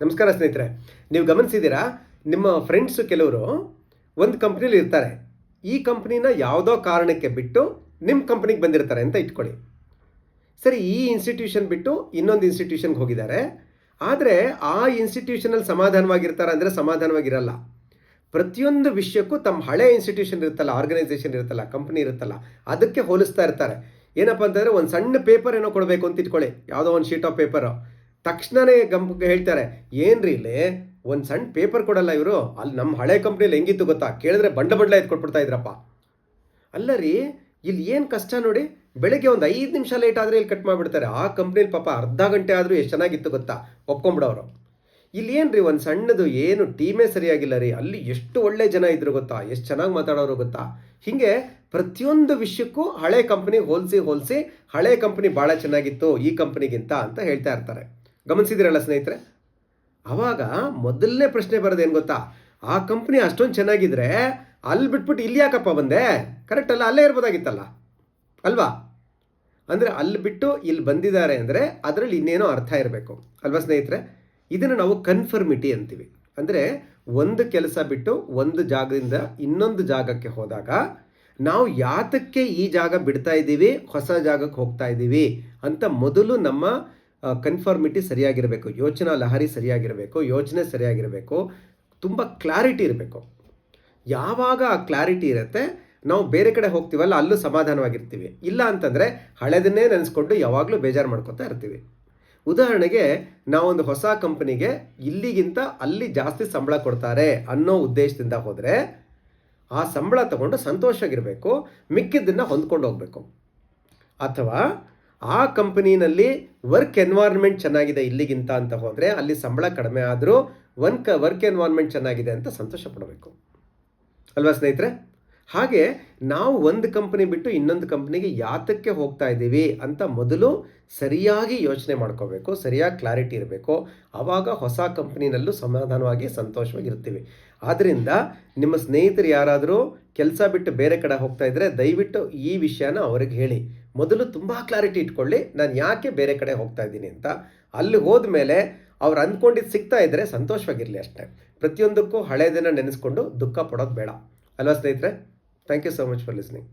ನಮಸ್ಕಾರ ಸ್ನೇಹಿತರೆ, ನೀವು ಗಮನಿಸಿದ್ದೀರಾ? ನಿಮ್ಮ ಫ್ರೆಂಡ್ಸು ಕೆಲವರು ಒಂದು ಕಂಪ್ನಿಲಿ ಇರ್ತಾರೆ. ಈ ಕಂಪ್ನಿನ ಯಾವುದೋ ಕಾರಣಕ್ಕೆ ಬಿಟ್ಟು ನಿಮ್ಮ ಕಂಪ್ನಿಗೆ ಬಂದಿರ್ತಾರೆ ಅಂತ ಇಟ್ಕೊಳ್ಳಿ. ಸರಿ, ಈ ಇನ್ಸ್ಟಿಟ್ಯೂಷನ್ ಬಿಟ್ಟು ಇನ್ನೊಂದು ಇನ್ಸ್ಟಿಟ್ಯೂಷನ್ಗೆ ಹೋಗಿದ್ದಾರೆ. ಆದರೆ ಆ ಇನ್ಸ್ಟಿಟ್ಯೂಷನಲ್ಲಿ ಸಮಾಧಾನವಾಗಿರ್ತಾರೆ ಅಂದರೆ ಸಮಾಧಾನವಾಗಿರಲ್ಲ. ಪ್ರತಿಯೊಂದು ವಿಷಯಕ್ಕೂ ತಮ್ಮ ಹಳೆ ಇನ್ಸ್ಟಿಟ್ಯೂಷನ್ ಇರುತ್ತಲ್ಲ ಆರ್ಗನೈಸೇಷನ್ ಇರುತ್ತಲ್ಲ ಕಂಪ್ನಿ ಇರುತ್ತಲ್ಲ, ಅದಕ್ಕೆ ಹೋಲಿಸ್ತಾ ಇರ್ತಾರೆ. ಏನಪ್ಪ ಅಂತಂದರೆ ಒಂದು ಸಣ್ಣ ಪೇಪರ್ ಏನೋ ಕೊಡಬೇಕು ಅಂತ ಇಟ್ಕೊಳ್ಳಿ. ಯಾವುದೋ ಒಂದು ಶೀಟ್ ಆಫ್ ಪೇಪರು ತಕ್ಷಣವೇ ಗಮ್ ಹೇಳ್ತಾರೆ, ಏನ್ರಿ ಇಲ್ಲಿ? ಒಂದು ಸಣ್ಣ ಪೇಪರ್ ಕೊಡಲ್ಲ ಇವರು? ಅಲ್ಲಿ ನಮ್ಮ ಹಳೆ ಕಂಪ್ನಿಲಿ ಹೆಂಗಿತ್ತು ಗೊತ್ತಾ? ಕೇಳಿದ್ರೆ ಬಂಡ ಬಂಡ್ಲ ಕೊಟ್ಬಿಡ್ತಾ ಇದ್ರಪ್ಪ. ಅಲ್ಲ ರೀ, ಇಲ್ಲಿ ಏನು ಕಷ್ಟ ನೋಡಿ? ಬೆಳಗ್ಗೆ ಒಂದು ಐದು ನಿಮಿಷ ಲೇಟ್ ಆದರೆ ಇಲ್ಲಿ ಕಟ್ ಮಾಡಿಬಿಡ್ತಾರೆ. ಆ ಕಂಪ್ನಿಲಿ ಪಾಪ ಅರ್ಧ ಗಂಟೆ ಆದರೂ ಎಷ್ಟು ಚೆನ್ನಾಗಿತ್ತು ಗೊತ್ತಾ? ಒಪ್ಕೊಂಬಿಡೋರು ಇಲ್ಲಿ ಏನು ರೀ ಒಂದು ಸಣ್ಣದು ಏನು ಟೀಮೇ ಸರಿಯಾಗಿಲ್ಲ ರೀ? ಅಲ್ಲಿ ಎಷ್ಟು ಒಳ್ಳೆ ಜನ ಇದ್ರು ಗೊತ್ತಾ? ಎಷ್ಟು ಚೆನ್ನಾಗಿ ಮಾತಾಡೋರು ಗೊತ್ತಾ? ಹೀಗೆ ಪ್ರತಿಯೊಂದು ವಿಷಯಕ್ಕೂ ಹಳೆ ಕಂಪ್ನಿ ಹೋಲಿಸಿ ಹೋಲಿಸಿ ಹಳೆ ಕಂಪ್ನಿ ಭಾಳ ಚೆನ್ನಾಗಿತ್ತು, ಈ ಕಂಪ್ನಿಗಿಂತ ಅಂತ ಹೇಳ್ತಾ ಇರ್ತಾರೆ. ಗಮನಿಸಿದಿರಲ್ಲ ಸ್ನೇಹಿತರೆ? ಆವಾಗ ಮೊದಲನೇ ಪ್ರಶ್ನೆ ಬರೋದೇನು ಗೊತ್ತಾ? ಆ ಕಂಪ್ನಿ ಅಷ್ಟೊಂದು ಚೆನ್ನಾಗಿದ್ರೆ ಅಲ್ಲಿ ಬಿಟ್ಬಿಟ್ಟು ಇಲ್ಲಿ ಯಾಕಪ್ಪ ಬಂದೆ? ಕರೆಕ್ಟ್ ಅಲ್ಲ, ಅಲ್ಲೇ ಇರ್ಬೋದಾಗಿತ್ತಲ್ಲ. ಅಲ್ವಾ? ಅಂದರೆ ಅಲ್ಲಿ ಬಿಟ್ಟು ಇಲ್ಲಿ ಬಂದಿದ್ದಾರೆ ಅಂದರೆ ಅದರಲ್ಲಿ ಇನ್ನೇನೋ ಅರ್ಥ ಇರಬೇಕು. ಅಲ್ವಾ ಸ್ನೇಹಿತರೆ? ಇದನ್ನು ನಾವು ಕನ್ಫರ್ಮಿಟಿ ಅಂತೀವಿ. ಅಂದರೆ ಒಂದು ಕೆಲಸ ಬಿಟ್ಟು ಒಂದು ಜಾಗದಿಂದ ಇನ್ನೊಂದು ಜಾಗಕ್ಕೆ ಹೋದಾಗ ನಾವು ಯಾತಕ್ಕೆ ಈ ಜಾಗ ಬಿಡ್ತಾ ಇದ್ದೀವಿ, ಹೊಸ ಜಾಗಕ್ಕೆ ಹೋಗ್ತಾ ಇದ್ದೀವಿ ಅಂತ ಮೊದಲು ನಮ್ಮ ಕನ್ಫರ್ಮಿಟಿ ಸರಿಯಾಗಿರಬೇಕು, ಯೋಚನಾ ಲಹರಿ ಸರಿಯಾಗಿರಬೇಕು ಯೋಚನೆ ಸರಿಯಾಗಿರಬೇಕು, ತುಂಬ ಕ್ಲಾರಿಟಿ ಇರಬೇಕು. ಯಾವಾಗ ಆ ಕ್ಲಾರಿಟಿ ಇರುತ್ತೆ, ನಾವು ಬೇರೆ ಕಡೆ ಹೋಗ್ತೀವಲ್ಲ, ಅಲ್ಲೂ ಸಮಾಧಾನವಾಗಿರ್ತೀವಿ. ಇಲ್ಲ ಅಂತಂದರೆ, ಹಳೆದನ್ನೇ ನೆನೆಸ್ಕೊಂಡು ಯಾವಾಗಲೂ ಬೇಜಾರು ಮಾಡ್ಕೊತಾ ಇರ್ತೀವಿ. ಉದಾಹರಣೆಗೆ, ನಾವೊಂದು ಹೊಸ ಕಂಪನಿಗೆ ಇಲ್ಲಿಗಿಂತ ಅಲ್ಲಿ ಜಾಸ್ತಿ ಸಂಬಳ ಕೊಡ್ತಾರೆ ಅನ್ನೋ ಉದ್ದೇಶದಿಂದ ಹೋದರೆ, ಆ ಸಂಬಳ ತಗೊಂಡು ಸಂತೋಷವಾಗಿರಬೇಕು, ಮಿಕ್ಕಿದ್ದನ್ನು ಹೊಂದ್ಕೊಂಡು ಹೋಗಬೇಕು. ಅಥವಾ ಆ ಕಂಪನಿನಲ್ಲಿ ವರ್ಕ್ ಎನ್ವೈರ್ಮೆಂಟ್ ಚೆನ್ನಾಗಿದೆ ಇಲ್ಲಿಗಿಂತ ಅಂತ ಹೋದರೆ ಅಲ್ಲಿ ಸಂಬಳ ಕಡಿಮೆ ಆದರೂ ಒನ್ ಕ ವರ್ಕ್ ಎನ್ವೈರ್ಮೆಂಟ್ ಚೆನ್ನಾಗಿದೆ ಅಂತ ಸಂತೋಷ ಪಡಬೇಕು. ಅಲ್ವಾ ಸ್ನೇಹಿತರೆ? ಹಾಗೆ ನಾವು ಒಂದು ಕಂಪನಿ ಬಿಟ್ಟು ಇನ್ನೊಂದು ಕಂಪ್ನಿಗೆ ಯಾತಕ್ಕೆ ಹೋಗ್ತಾ ಇದ್ದೀವಿ ಅಂತ ಮೊದಲು ಸರಿಯಾಗಿ ಯೋಚನೆ ಮಾಡ್ಕೋಬೇಕು, ಸರಿಯಾಗಿ ಕ್ಲಾರಿಟಿ ಇರಬೇಕು. ಆವಾಗ ಹೊಸ ಕಂಪ್ನಿನಲ್ಲೂ ಸಮಾಧಾನವಾಗಿ ಸಂತೋಷವಾಗಿರ್ತೀವಿ ಆದ್ದರಿಂದ ನಿಮ್ಮ ಸ್ನೇಹಿತರು ಯಾರಾದರೂ ಕೆಲಸ ಬಿಟ್ಟು ಬೇರೆ ಕಡೆ ಹೋಗ್ತಾ ಇದ್ದರೆ ದಯವಿಟ್ಟು ಈ ವಿಷಯನ ಅವ್ರಿಗೆ ಹೇಳಿ. ಮೊದಲು ತುಂಬ ಕ್ಲಾರಿಟಿ ಇಟ್ಕೊಳ್ಳಿ, ನಾನು ಯಾಕೆ ಬೇರೆ ಕಡೆ ಹೋಗ್ತಾ ಇದ್ದೀನಿ ಅಂತ. ಅಲ್ಲಿ ಹೋದ ಮೇಲೆ ಅವ್ರು ಅಂದ್ಕೊಂಡಿದ್ದು ಸಿಗ್ತಾ ಇದ್ದರೆ ಸಂತೋಷವಾಗಿರಲಿ ಅಷ್ಟೇ. ಪ್ರತಿಯೊಂದಕ್ಕೂ ಹಳೆಯದನ್ನು ನೆನೆಸ್ಕೊಂಡು ದುಃಖ ಪಡೋದು ಬೇಡ. ಅಲ್ವಾ ಸ್ನೇಹಿತರೆ? Thank you so much for listening